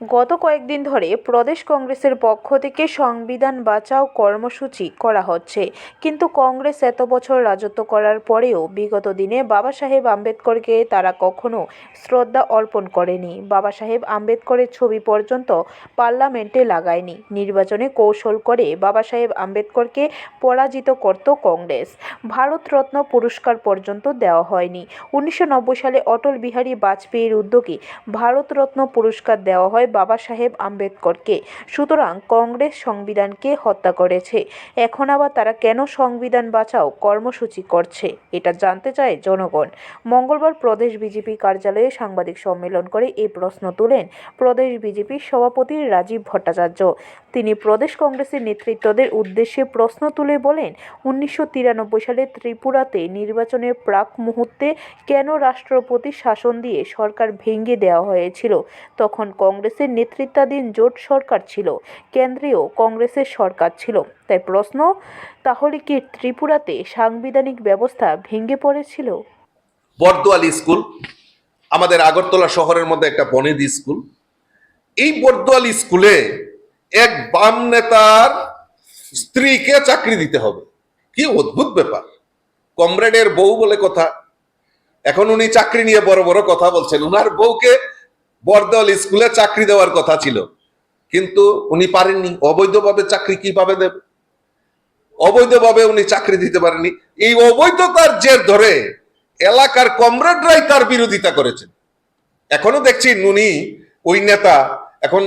গত কয়েকদিন ধরে প্রদেশ কংগ্রেসের পক্ষ থেকে সংবিধান বাঁচাও কর্মসূচি করা হচ্ছে। কিন্তু কংগ্রেস এত বছর রাজত্ব করার পরেও বিগত দিনে বাবা সাহেব আম্বেদকরকে তারা কখনো শ্রদ্ধা অর্পণ করেনি। বাবা সাহেব আম্বেদকরের ছবি পর্যন্ত পার্লামেন্টে লাগায়নি। নির্বাচনে কৌশল করে বাবা সাহেব আম্বেদকরকে পরাজিত করত কংগ্রেস। ভারতরত্ন পুরস্কার পর্যন্ত দেওয়া হয়নি। উনিশশো নব্বই সালে অটল বিহারী বাজপেয়ীর উদ্যোগে ভারতরত্ন পুরস্কার দেওয়া হয় বাবা সাহেব আম্বেদকরকে। সুতরাং কংগ্রেস সংবিধানকে হত্যা করেছে। এখন আবার তারা কেন সংবিধান বাঁচাও কর্মসূচি করছে, এটা জানতে চায় জনগণ। মঙ্গলবার প্রদেশ বিজেপি কার্যালয়ে সাংবাদিক সম্মেলন করে এই প্রশ্ন তোলেন প্রদেশ বিজেপির সভাপতি রাজীব ভট্টাচার্য। তিনি প্রদেশ কংগ্রেসের নেতৃত্বদের উদ্দেশ্যে প্রশ্ন তুলে বলেন, উনিশশো তিরানব্বই সালে ত্রিপুরাতে নির্বাচনের প্রাক মুহূর্তে কেন রাষ্ট্রপতি শাসন দিয়ে সরকার ভেঙে দেওয়া হয়েছিল? তখন কংগ্রেসের নেতৃত্বাধীন জোট সরকার ছিল, কেন্দ্রীয় কংগ্রেসের সরকার ছিল। তাই প্রশ্ন, তাহলে কি ত্রিপুরাতে সাংবিধানিক ব্যবস্থা ভেঙে পড়েছিল? বর্দোয়াল স্কুল, আমাদের আগরতলা শহরের মধ্যে একটা বনেদি স্কুল। এই বর্দোয়াল স্কুলে এক বাম নেতার স্ত্রীকে চাকরি দিতে হবে। কি অদ্ভুত ব্যাপার। কমরেডের বউ বলে কথা। এখন উনি চাকরি নিয়ে বড় বড় কথা বলছেন। উনার বউকে বর্দোয়াল স্কুলে চাকরি দেওয়ার কথা ছিল। কিন্তু উনি পারেননি। অবৈধভাবে চাকরি কীভাবে দেবে? অবৈধভাবে উনি চাকরি দিতে পারেননি। এই অবৈধতার জের ধরে এলাকার কমরেডরাই তার বিরোধিতা করেছেন। এখনও দেখছি নুনি ওই নেতা, এখন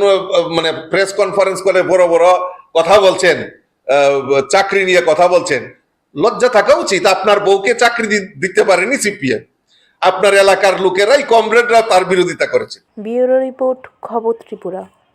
মানে প্রেস কনফারেন্স করে বড় বড় কথা বলছেন চাকরি নিয়ে কথা বলছেন। লজ্জা থাকা উচিত। আপনার বউকে চাকরি দিতে পারেনি সিপিএম। আপনার এলাকার লোকেরাই কমরেডরা তার বিরোধিতা করেছে। ব্যুরো রিপোর্ট খবর ত্রিপুরা।